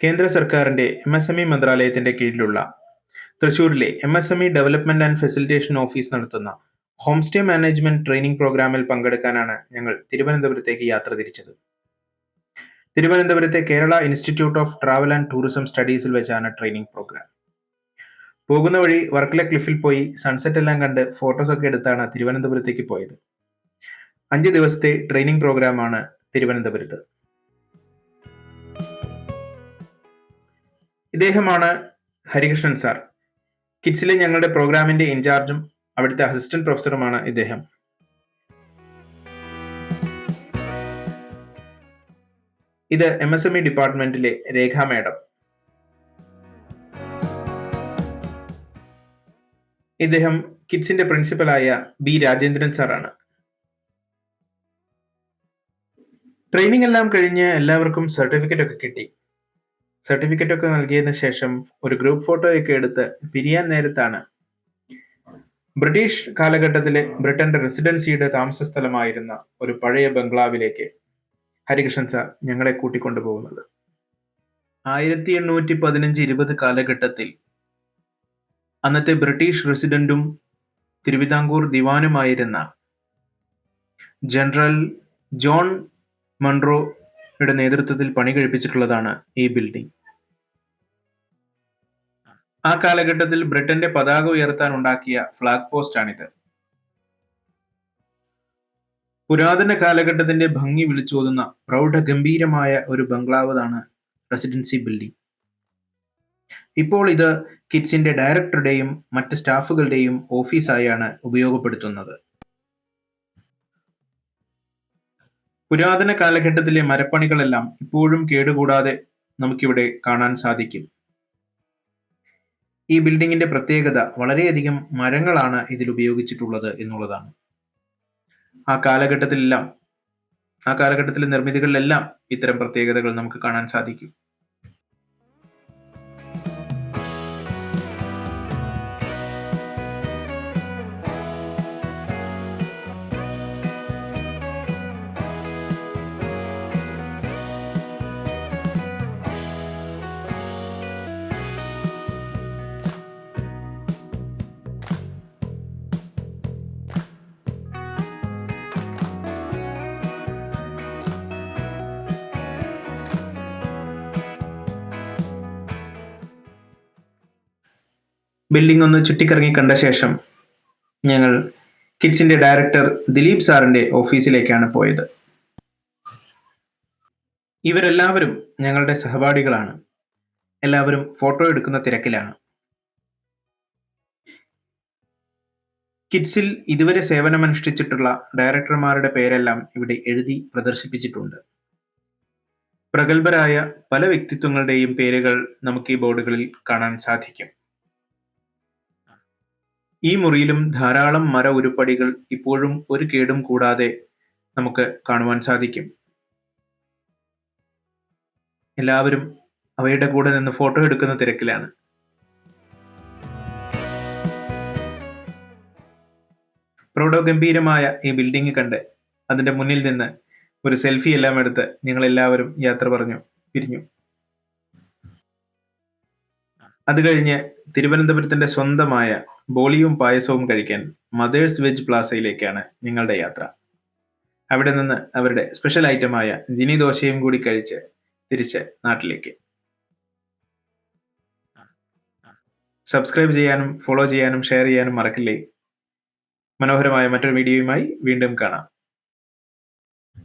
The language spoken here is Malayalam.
കേന്ദ്ര സർക്കാരിന്റെ എം എസ് എം ഇ മന്ത്രാലയത്തിന്റെ കീഴിലുള്ള തൃശൂരിലെ M S M E development and facilitation office നടത്തുന്ന ഹോം സ്റ്റേ മാനേജ്മെന്റ് ട്രെയിനിംഗ് പ്രോഗ്രാമിൽ പങ്കെടുക്കാനാണ് ഞങ്ങൾ തിരുവനന്തപുരത്തേക്ക് യാത്ര തിരിച്ചത്. തിരുവനന്തപുരത്തെ Kerala institute of travel and tourism സ്റ്റഡീസിൽ വെച്ചാണ് ട്രെയിനിങ് പ്രോഗ്രാം പോകുന്ന വഴി വർക്കല ക്ലിഫിൽ പോയി സൺസെറ്റ് എല്ലാം കണ്ട് ഫോട്ടോസ് ഒക്കെ എടുത്താണ് തിരുവനന്തപുരത്തേക്ക് പോയത്. അഞ്ച് ദിവസത്തെ ട്രെയിനിങ് പ്രോഗ്രാമാണ് തിരുവനന്തപുരത്ത്. ഇദ്ദേഹമാണ് ഹരികൃഷ്ണൻ സാർ. കിഡ്സിലെ ഞങ്ങളുടെ പ്രോഗ്രാമിന്റെ ഇൻചാർജും അവിടുത്തെ അസിസ്റ്റന്റ് പ്രൊഫസറുമാണ് ഇദ്ദേഹം. ഇത് എം എസ് എം ഇ ഡിപ്പാർട്ട്മെന്റിലെ രേഖ മേഡം. ഇദ്ദേഹം കിഡ്സിന്റെ പ്രിൻസിപ്പലായ ബി രാജേന്ദ്രൻ സാറാണ്. ട്രെയിനിങ് എല്ലാം കഴിഞ്ഞ് എല്ലാവർക്കും സർട്ടിഫിക്കറ്റ് ഒക്കെ കിട്ടി. സർട്ടിഫിക്കറ്റ് ഒക്കെ നൽകിയതിനു ശേഷം ഒരു ഗ്രൂപ്പ് ഫോട്ടോയൊക്കെ എടുത്ത് പിരിയാൻ നേരത്താണ്. ബ്രിട്ടീഷ് കാലഘട്ടത്തിലെ ബ്രിട്ടന്റെ റെസിഡൻസിയുടെ താമസ സ്ഥലമായിരുന്ന ഒരു പഴയ ബംഗ്ലാവിലേക്ക് ഹരികൃഷ്ണൻ സാർ ഞങ്ങളെ കൂട്ടിക്കൊണ്ടുപോകുന്നത് ആയിരത്തി എണ്ണൂറ്റി പതിനഞ്ച് ഇരുപത് കാലഘട്ടത്തിൽ അന്നത്തെ ബ്രിട്ടീഷ് റെസിഡന്റും തിരുവിതാംകൂർ ദിവാനുമായിരുന്ന ജനറൽ ജോൺ മൺറോയുടെ നേതൃത്വത്തിൽ പണി കഴിപ്പിച്ചിട്ടുള്ളതാണ് ഈ ബിൽഡിംഗ് ആ കാലഘട്ടത്തിൽ ബ്രിട്ടന്റെ പതാക ഉയർത്താൻ ഉണ്ടാക്കിയ ഫ്ലാഗ് പോസ്റ്റ് ആണിത് പുരാതന കാലഘട്ടത്തിന്റെ ഭംഗി വിളിച്ചോതുന്ന പ്രൗഢഗംഭീരമായ ഒരു ബംഗ്ലാവതാണ് റെസിഡൻസി ബിൽഡിംഗ്. ഇപ്പോൾ ഇത് കിറ്റ്സിന്റെ ഡയറക്ടറുടെയും മറ്റ് സ്റ്റാഫുകളുടെയും ഓഫീസായാണ് ഉപയോഗപ്പെടുത്തുന്നത്. പുരാതന കാലഘട്ടത്തിലെ മരപ്പണികളെല്ലാം ഇപ്പോഴും കേടുകൂടാതെ നമുക്കിവിടെ കാണാൻ സാധിക്കും. ഈ ബിൽഡിങ്ങിന്റെ പ്രത്യേകത വളരെയധികം മരങ്ങളാണ് ഇതിൽ ഉപയോഗിച്ചിട്ടുള്ളത് എന്നുള്ളതാണ്. ആ കാലഘട്ടത്തിലെല്ലാം ആ കാലഘട്ടത്തിലെ നിർമ്മിതികളിലെല്ലാം ഇത്തരം പ്രത്യേകതകൾ നമുക്ക് കാണാൻ സാധിക്കും. ബിൽഡിംഗ് ഒന്ന് ചുറ്റിക്കറങ്ങി കണ്ട ശേഷം ഞങ്ങൾ കിഡ്സിന്റെ ഡയറക്ടർ ദിലീപ് സാറിന്റെ ഓഫീസിലേക്കാണ് പോയത്. ഇവരെല്ലാവരും ഞങ്ങളുടെ സഹപാഠികളാണ്. എല്ലാവരും ഫോട്ടോ എടുക്കുന്ന തിരക്കിലാണ്. കിഡ്സിൽ ഇതുവരെ സേവനമനുഷ്ഠിച്ചിട്ടുള്ള ഡയറക്ടർമാരുടെ പേരെല്ലാം ഇവിടെ എഴുതി പ്രദർശിപ്പിച്ചിട്ടുണ്ട്. പ്രഗത്ഭരായ പല വ്യക്തിത്വങ്ങളുടെയും പേരുകൾ നമുക്ക് ഈ ബോർഡുകളിൽ കാണാൻ സാധിക്കും. ഈ മുറിയിലും ധാരാളം മര ഉരുപ്പടികൾ ഇപ്പോഴും ഒരു കേടും കൂടാതെ നമുക്ക് കാണുവാൻ സാധിക്കും. എല്ലാവരും അവയുടെ കൂടെ നിന്ന് ഫോട്ടോ എടുക്കുന്ന തിരക്കിലാണ്. പ്രൗഢഗംഭീരമായ ഈ ബിൽഡിംഗ് കണ്ട് അതിന്റെ മുന്നിൽ നിന്ന് ഒരു സെൽഫി എല്ലാം എടുത്ത് ഞങ്ങൾ എല്ലാവരും യാത്ര പറഞ്ഞു പിരിഞ്ഞു. അത് കഴിഞ്ഞ് തിരുവനന്തപുരത്തിന്റെ സ്വന്തമായ ബോളിയും പായസവും കഴിക്കാൻ മദേഴ്സ് വെജ് പ്ലാസയിലേക്കാണ് നിങ്ങളുടെ യാത്ര. അവിടെ നിന്ന് അവരുടെ സ്പെഷ്യൽ ഐറ്റമായ ജിനി ദോശയും കൂടി കഴിച്ച് തിരിച്ച് നാട്ടിലേക്ക്. സബ്സ്ക്രൈബ് ചെയ്യാനും ഫോളോ ചെയ്യാനും ഷെയർ ചെയ്യാനും മറക്കില്ലേ? മനോഹരമായ മറ്റൊരു വീഡിയോയുമായി വീണ്ടും കാണാം.